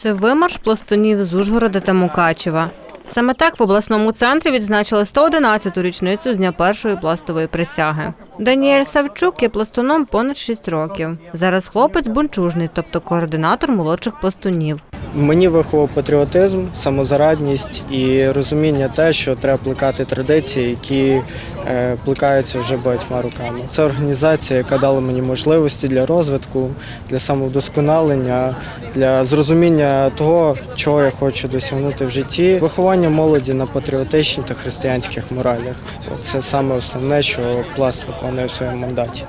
Це вимарш пластунів з Ужгорода та Мукачева. Саме так в обласному центрі відзначили 111-ту річницю з дня першої пластової присяги. Даніель Савчук є пластуном понад 6 років. Зараз хлопець бунчужний, тобто координатор молодших пластунів. Мені виховав патріотизм, самозарадність і розуміння те, що треба плекати традиції, які е, плекаються вже багатьма роками. Це організація, яка дала мені можливості для розвитку, для самовдосконалення, для зрозуміння того, чого я хочу досягнути в житті. Виховання молоді на патріотичних та християнських моралях. Це саме основне, що пласт виконує в своєму мандаті.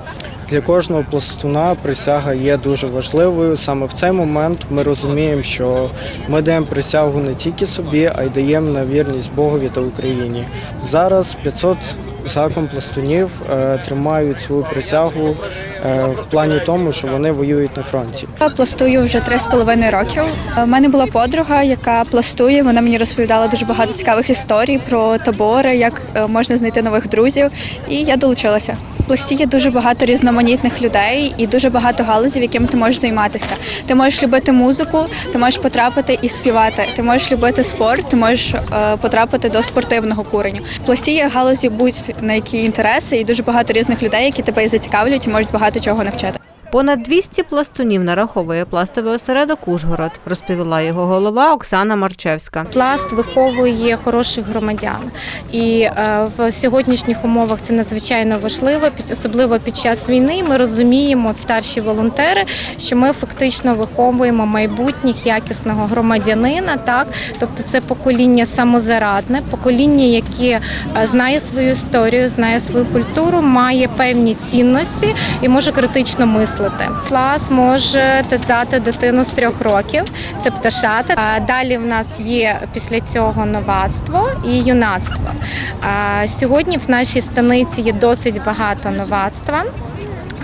Для кожного пластуна присяга є дуже важливою. Саме в цей момент ми розуміємо, що ми даємо присягу не тільки собі, а й даємо на вірність Богові та Україні. Зараз 500 закон пластунів е, тримають свою присягу е, в плані тому, що вони воюють на фронті. Я пластую вже три з половиною років. У мене була подруга, яка пластує. Вона мені розповідала дуже багато цікавих історій про табори, як е, можна знайти нових друзів. І я долучилася. Пласті є дуже багато різноманітних людей і дуже багато галузів, яким ти можеш займатися. Ти можеш любити музику, ти можеш потрапити і співати. Ти можеш любити спорт, ти можеш е, потрапити до спортивного куреню. В пласті є галузі будь-на які інтереси, і дуже багато різних людей, які тебе і зацікавлюють і можуть багато чого навчити. Понад 200 пластунів нараховує пластовий осередок Ужгород, розповіла його голова Оксана Марчевська. Пласт виховує хороших громадян, і е, в сьогоднішніх умовах це надзвичайно важливо, під- особливо під час війни. Ми розуміємо, старші волонтери, що ми фактично виховуємо майбутніх якісного громадянина. Так, тобто це покоління самозарадне, покоління, яке е, знає свою історію, знає свою культуру, має певні цінності і може критично мислити. Пласт може здати дитину з трьох років. Це пташата. Далі в нас є після цього новацтво і юнацтво. Сьогодні в нашій станиці є досить багато новацтва.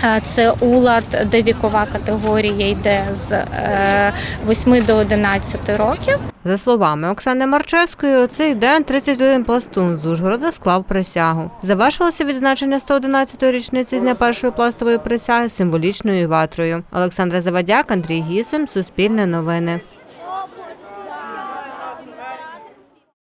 А Це улад, де вікова категорія йде з е, 8 до 11 років. За словами Оксани Марчевської, цей день 31 пластун з Ужгорода склав присягу. Завершилося відзначення 111-ї річниці з дня першої пластової присяги символічною ватрою. Олександра Завадяк, Андрій Гісем, Суспільне новини.